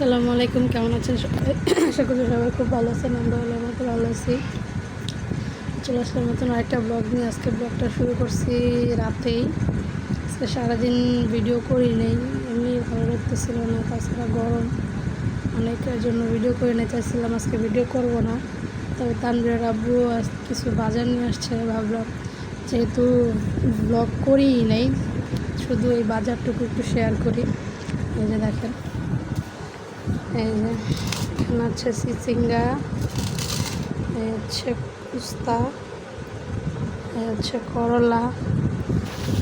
আসসালামু আলাইকুম, কেমন আছেন? সবাই আশা করি সবাই খুব ভালো আছেন আমরা ভালো মতো ভালো আছি। চলে আসলাম নতুন আরেকটা ব্লগ নিয়ে। আজকে ব্লগটা শুরু করছি রাতেই। আজকে সারাদিন ভিডিও করি নেই, এমনি ভালো লাগতেছিল না, তাছাড়া গরম। অনেকের জন্য ভিডিও করে নিতে চাইছিলাম আজকে ভিডিও করব না। তবে তানবীরের আব্বু আজ কিছু বাজার নিয়ে আসছে, ভাবলাম যেহেতু ব্লগ করিই নেই, শুধু এই বাজারটুকু একটু শেয়ার করি। এই যে দেখেন। এই যে, এখানে হচ্ছে চিচিঙ্গা এই হচ্ছে কুস্তা, এই হচ্ছে করলা,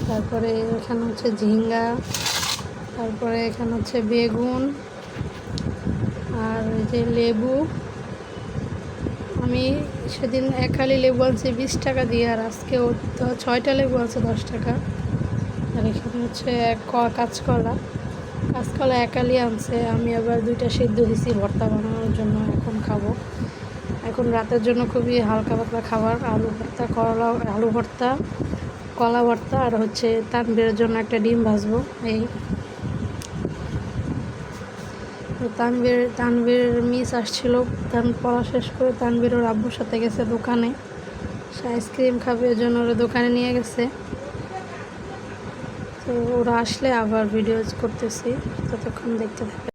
তারপরে এখানে হচ্ছে ঝিঙ্গা, তারপরে এখানে হচ্ছে বেগুন, আর যে লেবু। আমি সেদিন এক হালি লেবু আনছি, বিশ টাকা দিয়ে, আর আজকে ছয়টা লেবু আছে দশ টাকা। আর এখানে হচ্ছে কাঁচকলা। কাঁচকলা একালি আনছে, আমি আবার দুইটা সিদ্ধ দিছি, ভর্তা বানানোর জন্য এখন খাব। এখন রাতের জন্য খুবই হালকা পাতলা খাবার, আলু ভর্তা, করলা, আলু ভর্তা, কলা ভর্তা আর হচ্ছে তানবীরের জন্য একটা ডিম ভাজবো, এই। তানবীর তানবীর মিস আসছিল, তান পড়া শেষ করে তানবীর ওর আব্বুর সাথে গেছে দোকানে। সে আইসক্রিম খাবে জন্য ওরা দোকানে নিয়ে গেছে। তো ওরা আসলে আবার ভিডিও করতেছি ততক্ষণ দেখতে থাকবে।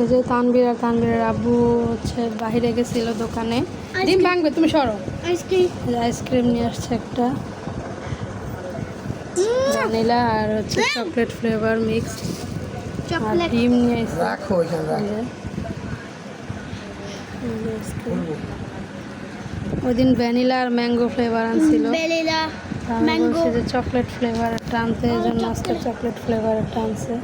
এই যে তানবির আর তানবীরের আব্বু হচ্ছে বাইরে গেছিল দোকানে। ডিম ভাঙবে তুমি সরো। আইসক্রিম যে আইসক্রিম নিয়ে আসছে একটা। ভ্যানিলা আর হচ্ছে চকলেট ফ্লেভার মিক্স আর ডিম নিয়ে আসছে রাখো। ওই দিন ভ্যানিলা আর ম্যাঙ্গো ফ্লেভার আনছিল। হ্যাঁ, যে চকলেট ফ্লেভার একটা আনতে এই জন্য আজকে চকলেট ফ্লেভার একটা আনছে।